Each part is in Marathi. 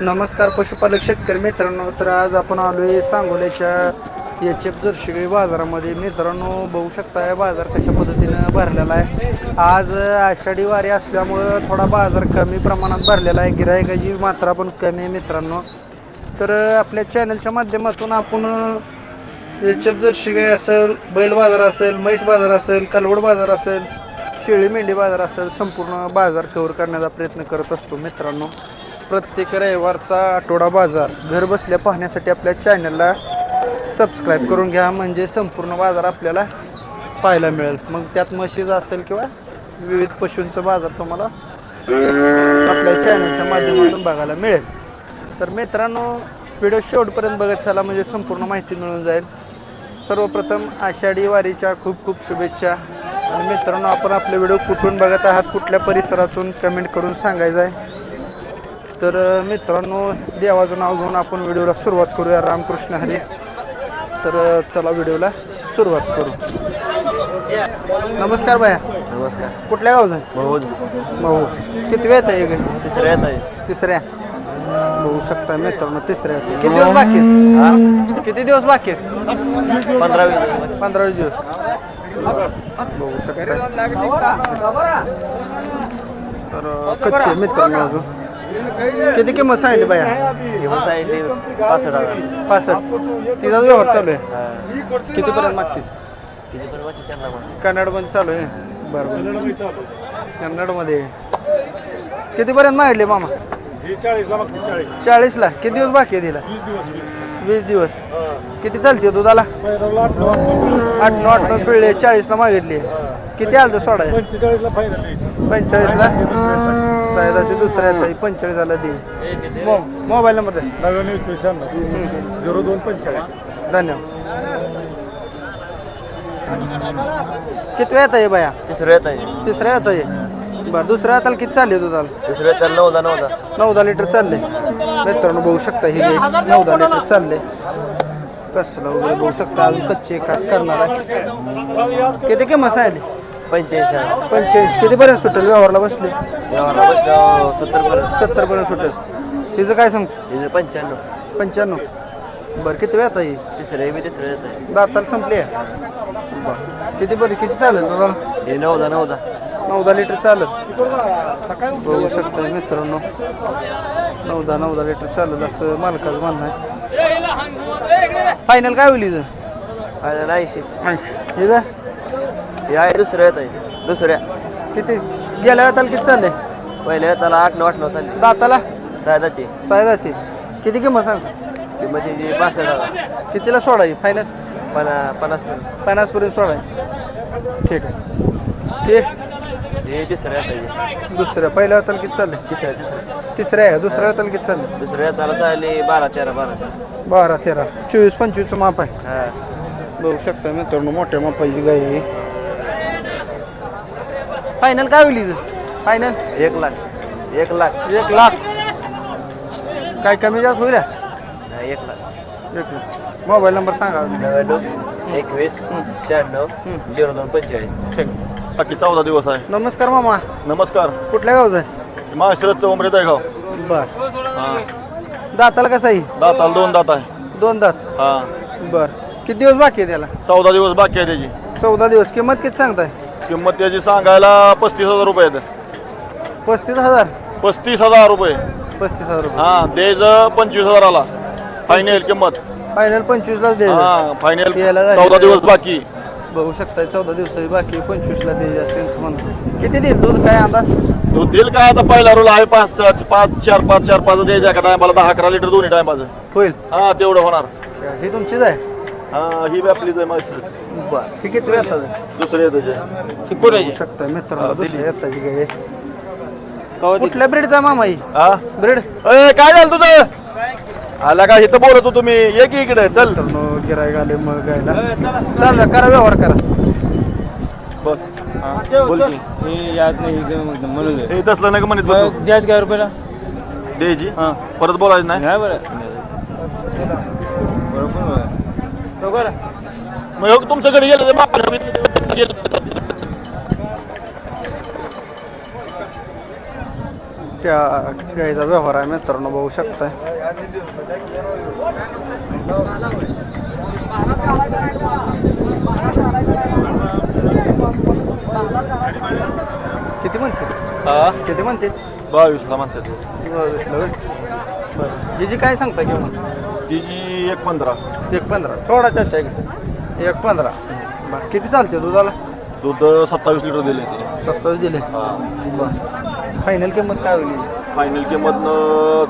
नमस्कार पशुपालक शेतकरी मित्रांनो तर आज आपण आलोय सांगोल्याच्या एच एफ जर्शी बाजारामध्ये. मित्रांनो बघू शकता या बाजार कशा पद्धतीनं भरलेला आहे. आज आषाढी वारी असल्यामुळं थोडा बाजार कमी प्रमाणात भरलेला आहे. गिरायकाची मात्रा पण कमी आहे मित्रांनो. तर आपल्या चॅनलच्या माध्यमातून आपण एच एफ जर्शी गाय असेल बैल बाजार असेल म्हैस बाजार असेल कालवड बाजार असेल शेळी मेंढी बाजार असेल संपूर्ण बाजार कव्हर करण्याचा प्रयत्न करत असतो मित्रांनो. प्रत्येक रविवारचा आठवडा बाजार घर बसल्या पाहण्यासाठी आपल्या चॅनलला सबस्क्राईब करून घ्या. म्हणजे संपूर्ण बाजार आपल्याला पाहायला मिळेल. मग त्यात म्हशीज असेल किंवा विविध पशूंचा बाजार तुम्हाला आपल्या चॅनलच्या माध्यमातून बघायला मिळेल. तर मित्रांनो व्हिडिओ शेवटपर्यंत बघत चला. म्हणजे संपूर्ण माहिती मिळून जाईल. सर्वप्रथम आषाढी वारीच्या खूप खूप शुभेच्छा. आणि मित्रांनो आपण आपले व्हिडिओ कुठून बघत आहात कुठल्या परिसरातून कमेंट करून सांगायचं आहे? तर मित्रांनो देवाचं नाव घेऊन आपण व्हिडिओला सुरुवात करूया. रामकृष्ण हरी. तर चला व्हिडिओला सुरुवात करू. नमस्कार बाया नमस्कार. कुठल्या गावचं बहुत भाऊ किती वेळ आहे इकडे? तिसऱ्या येत आहे. तिसऱ्या. बघू शकता मित्रांनो तिसऱ्या. किती दिवस बाकी आहेत? किती दिवस बाकी आहेत? पंधरा वीस पंधरा वीस दिवस. बघू शकता. तर कच्चे मित्रांनो अजून. किती किंमत सांगितली बाया? आहे ते पासष्ट हजार. पासष्ट. तिचा व्यवहार चालू आहे. कितीपर्यंत मागतील? वाची त्यांना पण. कन्नडमध्ये चालू आहे. बरोबर कन्नडमध्ये. कितीपर्यंत मागितले मामा? ही चाळीसला. चाळीस चाळीसला किती दिवस बाकी आहे तिला? वीस दिवस. वीस वीस दिवस किती चालते दुधाला? पहिला आठ नऊ आठ नऊ. आठ नऊ पिळले. चाळीसला मागितली. किती आलं तर सोडा पंचेचाळीसला फायनल द्यायची. पंचेचाळीसला? सायदा ते दुसऱ्या येतात. पंचेचाळीस झालं दे मो मोबाईल नंबर द्या. नव्याण्णव एकवीस शहाण्णव. झिरो दोन पंचेचाळीस. धन्यवाद. किती वेळ आहे बाया? तिसरं येत आहे तिसऱ्या येत आहे बरं दुसऱ्या हाताला किती चालले दुधाला तिसरं येत आहे नऊदा नऊदा नऊ दहा लिटर चालले. मित्रांनो बघू शकता हे घे. नऊ दहा लिटर चालले. कसलं वगैरे बघू शकता. अजून कच्चे कास करणार. आहे किती किंमत सांगितली? पंच्याऐंशी आहे पंच्याऐंशी. कितीपर्यंत सुटेल? व्यवहारला बसले? व्यवहारला बसल्यावर सत्तर पर्यंत सत्तर पर्यंत सुटेल. तिचं काय सांगतो? तिथे पंच्याण्णव. पंच्याण्णव. बरं किती वेळ आहे तिसरं बी तिसरं येत आहे दाताला संपली आहे? बरं. किती बरं किती चालेल तुम्हाला हे नऊदा नऊदा. नऊ दहा लिटर चालेल. बघू शकता मित्रांनो. नऊ दहा नऊ दहा लिटर चालेल असं मालकाचं म्हणणं आहे. फायनल काय होईल इथं फायनल ऐंशी. ऐंशी. इथं हे आहे दुसरं येत आहे. दुसऱ्या. किती? गेल्या वेळाला किती चालले? पहिल्या येताला आठ नऊ आठ नऊ चालली. दाताला? सायदा ते साय जाते किती किंमत सांग किंमत त्याची पासष्ट हजार. कितीला सोडाय फायनल पन्ना पन्नास पर्यंत पन्नासपर्यंत सोडाय ठीक आहे. ते हे तिसरं येत आहे दुसऱ्या. पहिल्या वेळाला किती चालले? तिसऱ्या तिसरं तिसऱ्या आहे. दुसऱ्या वेळाला किती चालले? दुसऱ्या येताला चालली बारा तेरा बारा. तेरा बारा तेरा. चोवीस पंचवीसचं माप आहे. हा. बघू शकता मित्रांनो मोठ्या मापाची गाय आहे. फायनल काय होईल फायनल एक लाख. एक लाख. एक लाख. काय कमी जास्त होईल? एक लाख. एक लाख. मोबाईल नंबर सांगा नव्याण्णव एकवीस शहाण्णव झिरो दोन पंचेचाळीस. ठीक. बाकी चौदा दिवस आहे. नमस्कार मामा. नमस्कार. कुठल्या गावचं आहे? महाशिरतचं उमरेत आहे गाव. बर. हा. दाताला कसं आहे? दाताला दोन दात आहे. दोन दात? हा. बर. किती दिवस बाकी आहे त्याला? चौदा दिवस बाकी आहे त्याची. चौदा दिवस. किंमत किती सांगताय? किंमत त्याची सांगायला पस्तीस हजार रुपये आहेत. पस्तीस हजार? पस्तीस हजार रुपये. पस्तीस हजार रुपये. हा द्यायचं पंचवीस हजाराला. फायनल किंमत. फायनल पंचवीसलाच द्यायचं हा फायनल यायला झाली चौदा. दिवस बाकी. बघू शकता चौदा दिवस बाकी पंचवीसला द्यायचे असेल म्हणून किती देईल दूध? काय अंदाज? तो दिल काय आता? पहिला रोल आहे पाच पाच चार पाच चार पाच द्यायचं एका टायमाला दहा अकरा लिटर दोन्ही टायमाचं होईल. हा तेवढं होणार. ही तुमचीच आहे. हा ही बी आपलीच आहे महाशिरत बर ही किती वेळ येतात दुसरे त्याचे बघू शकता मित्रांनो दुसऱ्या येताची गाय कुठल्या ब्रीडचा मामा ही? हा ब्रीड काय झालं तुझं? आला का? इथं बोलत होतो मी. ये की इकडे चल. मित्रांनो गिराय आले मग गायला. चाललं करा व्यवहार करा. बोल हा, बोल की. हे याद नाही म्हणून हे तसलं नाही का म्हणत बसू. द्याच काय रुपयाला? द्यायची हां. परत बोलायचं नाही. नाही बरं. बरोबर. मग ह्यो तुमच्याकडे गेलं तर बाप- गेलं. त्या गाईचा व्यवहार आहे मित्रांनो बघू शकताय. किती म्हणते? हा? किती म्हणते? बावीसला म्हणतात. बरं. हिची काय सांगता किंवा? तिची एक पंधरा. एक पंधरा. थोडा चाचा एक एक पंधरा. बरं किती चालते दुधाला? दूध सत्तावीस लिटर दिले तिने सत्तावीस दिले बरं. फायनल किंमत काय होईल? फायनल किंमत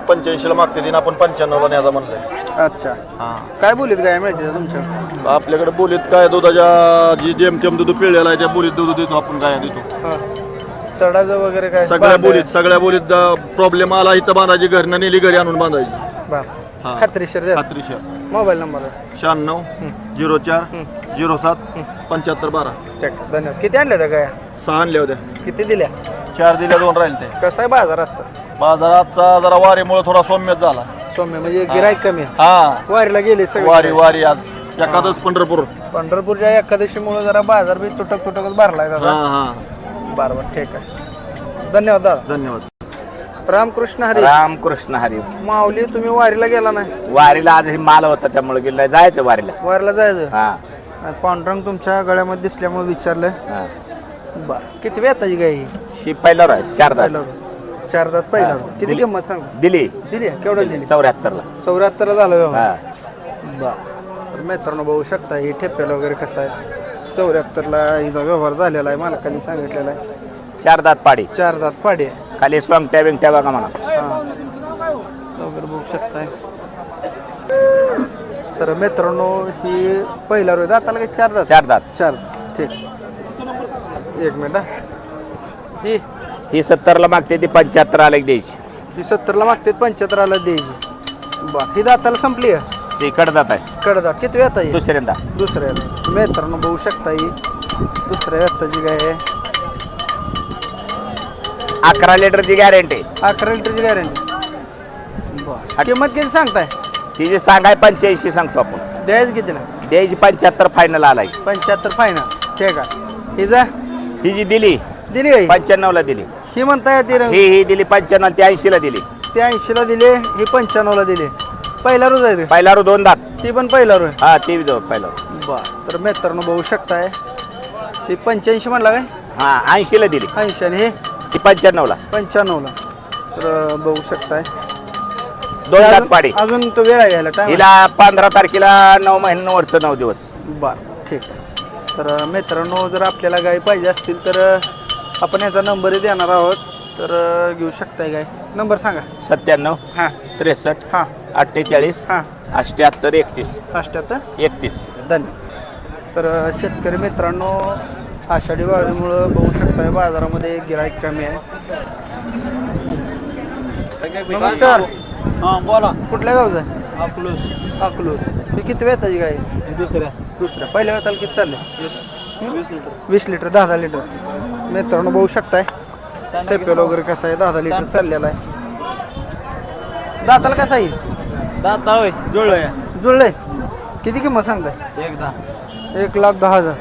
पंच्याऐंशीला मागते तिने आपण पंच्याण्णवला न्यायचा म्हणलंय. अच्छा. हा. काय बोलीत गाय माहिती तुमच्या? आपल्याकडे बोलीत काय दुधाच्या जी जेमतेम दूध पिळलेला आहे त्या बोलीत दूध देतो आपण काय देतो. सडाचं वगैरे काय सगळ्या बोलीत सगळ्या बोलीत प्रॉब्लेम आला इथं बांधायची घरनं नेली घरी आणून बांधायची. बरं. हा. खात्रीशीर द्या. खात्रीशीर. Mobile number. शहाण्णव झिरो चार झिरो सात पंच्याहत्तर बारा. ठीक आहे, धन्यवाद. किती आणल्या त्या गाया? सहा आणल्या होत्या. किती दिल्या? चार दिल्या दोन राहिले ते. कसा आहे बाजार आजचा बाजाराचा जरा वारीमुळे थोडा सौम्यच झाला. सौम्य म्हणजे गिराईक कमी आहे. हा. वारीला गेले सगळे वारी वारी आज. एकादश पंढरपूर. पंढरपूरच्या एकादशीमुळे जरा बाजार बी तुटक तुटकच भरलाय हा दादा हा. बरं बरं ठीक आहे. धन्यवाद दादा. धन्यवाद. रामकृष्ण हरी. रामकृष्ण हरी. माऊली तुम्ही वारीला गेला नाही? वारीला आज हे माल होता त्यामुळे गेला जायचं वारीला. वारीला जायचं? हा. पांडुरंग तुमच्या गळ्यामध्ये दिसल्यामुळे विचारलं हा. बरं. किती वेताची गाय ही? शी पहिल्यावर आहे चार दात. पहिलं चार दात पहिला. किती दिली. किंमत सांग? दिली. दिली आहे? केवढं दिली? चौऱ्याहत्तरला. चौऱ्याहत्तरला झालं व्यवहार हा. बर. तर मित्रांनो बघू शकता ही ठेप्याला वगैरे कसं आहे. चौऱ्याहत्तरला हिचा व्यवहार झालेला आहे. मालकाने सांगितलेला आहे. चार दात पाडी. चार दात पाडी आहे. खाली स्वांगट्या बिंगट्या बघा म्हणा. वगैरे बघू शकताय. तर मित्रांनो ही पहिला रोज दाताला काही चार दात? चार दात. चार दात. ठीक. एक मिनिट हा. ही? ही सत्तरला मागते ती पंच्याहत्तर आले द्यायची. ही सत्तरला मागते पंच्याहत्तरला द्यायची. बर ही दाताला संपली आहे? ती कडदात आहे. कडदात किती वेता ही? दुसऱ्यांदा. दुसऱ्या मित्रांनो बघू शकता ही दुसऱ्या व्यक्ताची गाय आहे? अकरा लिटरची गॅरंटी अकरा लिटरची गॅरंटी किंमत किती सांगताय? तिची सांगाय पंच्याऐंशी सांगतो आपण. द्यायचं किती ना द्यायची पंच्याहत्तर फायनल आलाय. पंच्याहत्तर फायनल ठीक आहे. हिजा ही जी दिली दिली का ही? पंच्याण्णवला दिली. ही म्हणताय ती रंग. ही ही दिली पंच्याण्णव ती ऐंशीला दिली. ती ऐंशीला दिले ही पंच्याण्णवला दिले. पहिला रोज आहे रे पहिला रो दोन दात. ती पण पहिला रोज? हा ती बी दो पहिला रो. बर. तर मित्रांनो बघू शकताय. ती पंच्याऐंशी म्हणला काय? हा ऐंशीला दिली. ऐंशी आणि हे? पंच्याण्णवला? पंच्याण्णवला. तर बघू शकताय. दोन दात अजून- पाडी. अजून तो वेळ आहे घ्यायला. टाइम हिला पंधरा तारखेला नऊ महिन्यानं वरचं नऊ दिवस. बर ठीक आहे. तर मित्रांनो जर आपल्याला गाय पाहिजे असतील तर आपण याचा नंबरही देणार आहोत. तर घेऊ शकताय गाय नंबर सांगा. सत्त्याण्णव हां. त्रेसष्ट हां. अठ्ठेचाळीस हां. अठ्ठ्याहत्तर एकतीस. अष्ट्याहत्तर? एकतीस. धन्यवाद. तर शेतकरी मित्रांनो आषाढी वाढीमुळं बघू शकताय बाजारामध्ये गिराईक कमी आहे. नमस्कार. हा बोला. कुठल्या गावचं? आहे अकलूस अकलूस हे किती वेताची गाय? आहे? दुसऱ्या. दुसऱ्या. पहिल्या वेताला किती चालले? वीस. लिटर. वीस लिटर दहा दहा लिटर. मित्रांनो बघू शकताय. टेपेल वगैरे कसं आहे? दहा दहा लिटर चाललेला आहे. दाताला कसा येईल दात होय जुळलोय. जुळलंय. किती किंमत सांगताय? एकदा एक लाख दहा हजार.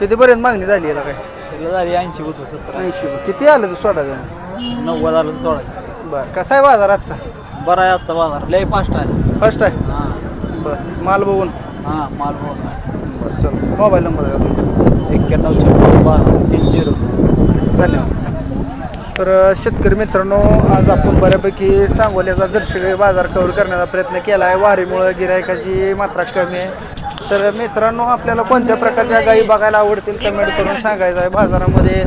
कितीपर्यंत मागणी झाली याला काय सगळं झाली ऐंशी होतो सत्तर ऐंशी किती आलं तू सोडायचं नव्वद आलं सोळा बरं कसा आहे बाजार आजचा बरा आहे आजचा बाजार लय फास्ट आहे फर्स्ट आहे हा बरं माल बघून हा माल बघ बरं चल मोबाईल नंबर द्या तुमचा. एक्क्याण्णव छप्पन बारा तीन झिरो धन्यवाद तर अ, शेतकरी मित्रांनो आज आपण बऱ्यापैकी सांगोल्याचा जर्शी बाजार कव्हर करण्याचा प्रयत्न केला आहे वारीमुळं गिरायकाची मात्रा कमी आहे तर मित्रांनो आपल्याला कोणत्या प्रकारच्या गायी बघायला आवडतील कमेंट करून सांगायचं आहे. बाजारामध्ये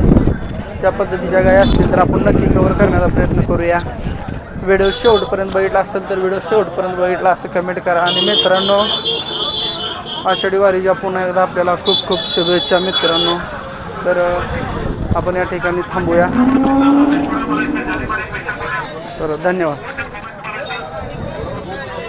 त्या पद्धतीच्या गायी असतील तर आपण नक्की कव्हर करण्याचा प्रयत्न करूया. व्हिडिओ शेवटपर्यंत बघितला असेल तर व्हिडिओ शेवटपर्यंत बघितला असं कमेंट करा. आणि मित्रांनो आषाढी वारीच्या पुन्हा एकदा आपल्याला खूप खूप शुभेच्छा मित्रांनो. तर आपण या ठिकाणी थांबूया. तर धन्यवाद.